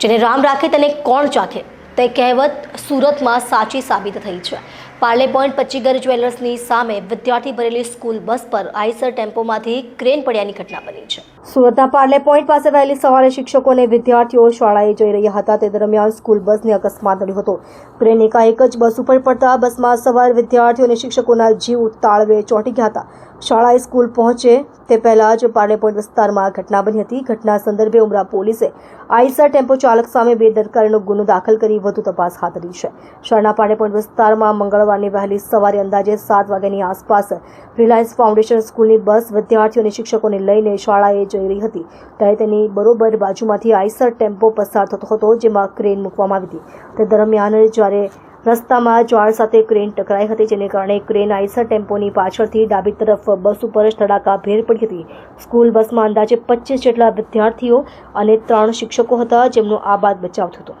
જેને રામ રાખે તેને કોણ ચાખે તે કહેવત સુરતમાં સાચી સાબિત થઈ છે. પાર્લે પોઈન્ટ પચ્ચીગર જ્વેલર્સની સામે વિદ્યાર્થી ભરેલી સ્કૂલ બસ પર આઈસર ટેમ્પોમાંથી ક્રેન પડ્યાની ઘટના બની છે. સુરતના પાર્લે પોઈન્ટ પાસે વહેલી સવારે શિક્ષકો અને વિદ્યાર્થીઓ શાળાએ જઈ રહ્યા હતા. તે દરમિયાન સ્કૂલ બસને અકસ્માત નડ્યો હતો. ક્રેન એકાએક જ બસ ઉપર પડતા બસમાં સવાર વિદ્યાર્થીઓ અને શિક્ષકોના જીવ તાળવે ચોંટી ગયા હતા. શાળાએ સ્કૂલ પહોંચે તે પહેલા જ પાર્લે પોઈન્ટ વિસ્તારમાં ઘટના બની હતી. ઘટના સંદર્ભે ઉમરા પોલીસે આઈસર ટેમ્પો ચાલક સામે બેદરકારીનો ગુનો દાખલ કરી વધુ તપાસ હાથ ધરી છે. શાળાના પાર્લે પોઈન્ટ વિસ્તારમાં મંગળવારની વહેલી સવારે અંદાજે સાત વાગ્યાની આસપાસ રિલાયન્સ ફાઉન્ડેશન સ્કૂલની બસ વિદ્યાર્થીઓ અને શિક્ષકોને લઈને શાળાએ જઈ રહી હતી. ત્યારે તેની બરોબર બાજુમાંથી આઈસર ટેમ્પો પસાર થતો હતો, જેમાં ક્રેન મૂકવામાં આવી હતી. તે દરમિયાન જ્યારે રસ્તામાં ઝાડ સાથે ક્રેન ટકરાઈ હતી, જેને કારણે ક્રેન આઈસર ટેમ્પોની પાછળથી ડાબી તરફ બસ ઉપર જ ધડાકા ભેર પડી હતી. સ્કૂલ બસમાં અંદાજે પચીસ જેટલા વિદ્યાર્થીઓ અને ત્રણ શિક્ષકો હતા, જેમનો આ બાદ બચાવ થતો